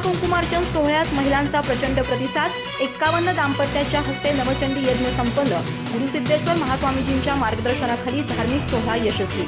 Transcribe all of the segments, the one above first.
महाकुंकुमार्चन सोहळ्यास महिलांचा प्रचंड प्रतिसाद एक्कावन्न दाम्पत्याच्या हस्ते नवचंडी यज्ञ संपन्न. गुरुसिद्धेश्वर महास्वामीजींच्या मार्गदर्शनाखाली धार्मिक सोहळा यशस्वी.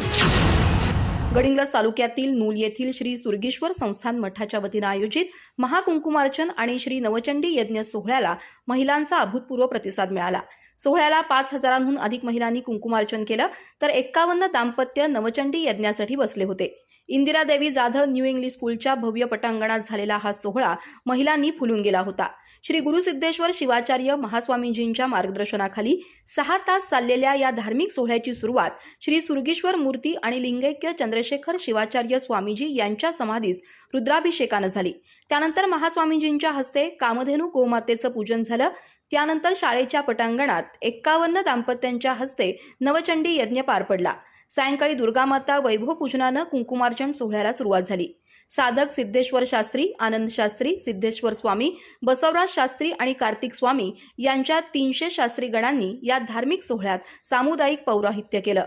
गडिंग्लज तालुक्यातील नूल येथील श्री सुरगीश्वर संस्थान मठाच्या वतीनं आयोजित महाकुंकुमार्चन आणि श्री नवचंडी यज्ञ सोहळ्याला महिलांचा अभूतपूर्व प्रतिसाद मिळाला. सोहळ्याला पाच हजारांहून अधिक महिलांनी कुंकुमार्चन केलं तर एक्कावन्न दाम्पत्य नवचंडी यज्ञासाठी बसले होते. इंदिरा देवी जाधव न्यू इंग्लिश स्कूलच्या भव्य पटांगणात झालेला हा सोहळा महिलांनी फुलून गेला होता. श्री गुरुसिद्धेश्वर शिवाचार्य महास्वामीजींच्या मार्गदर्शनाखाली सहा तास चाललेल्या या धार्मिक सोहळ्याची सुरुवात श्री सुरगीश्वर मूर्ती आणि लिंगैक्य चंद्रशेखर शिवाचार्य स्वामीजी यांच्या समाधीस रुद्राभिषेकानं झाली. त्यानंतर महास्वामीजींच्या हस्ते कामधेनू गोमातेचं पूजन झालं. त्यानंतर शाळेच्या पटांगणात एक्कावन्न दाम्पत्यांच्या हस्ते नवचंडी यज्ञ पार पडला. सायंकाळी दुर्गामाता वैभव पूजनानं कुंकुमार्चन सोहळ्याला सुरुवात झाली. साधक सिद्धेश्वर शास्त्री आनंद शास्त्री सिद्धेश्वर स्वामी बसवराज शास्त्री आणि कार्तिक स्वामी यांच्या तीनशे शास्त्री गणांनी या धार्मिक सोहळ्यात सामुदायिक पौराहित्य केलं.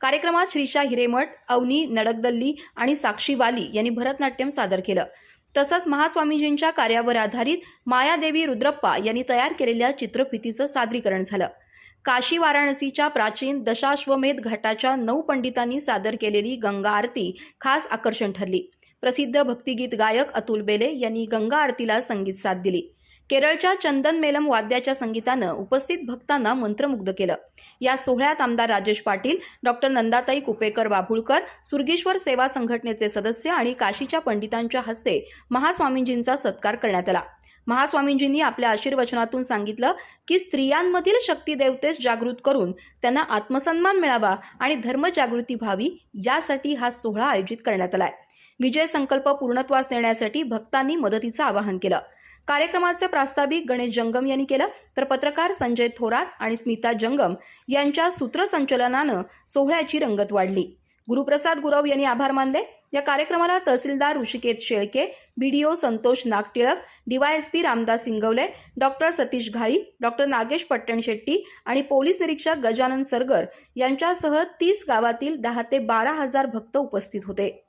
कार्यक्रमात श्रीशा हिरेमठ अवनी नडकदल्ली आणि साक्षी वाली यांनी भरतनाट्यम सादर केलं. तसंच महास्वामीजींच्या कार्यावर आधारित मायादेवी रुद्रप्पा यांनी तयार केलेल्या चित्रफितीचं सादरीकरण झालं. काशी वाराणसीच्या प्राचीन दशाश्वमेध घाटाच्या नऊ पंडितांनी सादर केलेली गंगा आरती खास आकर्षण ठरली. प्रसिद्ध भक्तिगीत गायक अतुल बेले यांनी गंगा आरतीला संगीत साथ दिली. केरळच्या चंदन मेलम वाद्याच्या संगीतानं उपस्थित भक्तांना मंत्रमुग्ध केलं. या सोहळ्यात आमदार राजेश पाटील डॉक्टर नंदाताई कुपेकर बाभुळकर सुरगीश्वर सेवा संघटनेचे सदस्य आणि काशीच्या पंडितांच्या हस्ते महास्वामींजींचा सत्कार करण्यात आला. महास्वामींजींनी आपल्या आशीर्वचनातून सांगितलं की स्त्रियांमधील शक्ती देवतेस जागृत करून त्यांना आत्मसन्मान मिळावा आणि धर्मजागृती व्हावी यासाठी हा सोहळा आयोजित करण्यात आलाय. विजय संकल्प पूर्णत्वास नेण्यासाठी भक्तांनी मदतीचं आवाहन केलं. कार्यक्रमाचे प्रास्ताविक गणेश जंगम यांनी केलं तर पत्रकार संजय थोरात आणि स्मिता जंगम यांच्या सूत्रसंचलनानं सोहळ्याची रंगत वाढली. गुरुप्रसाद गुरव यांनी आभार मानले. या कार्यक्रमाला तहसीलदार Rishiket Shelke BDO Santosh Nagtilak DYSP Ramdas Singwale doctor Satish Ghai doctor Nagesh Pattanshetti आणि पोलीस निरीक्षक गजानन सरगर यांच्यासह तीस गावातील दहा ते बारा हजार भक्त उपस्थित होते.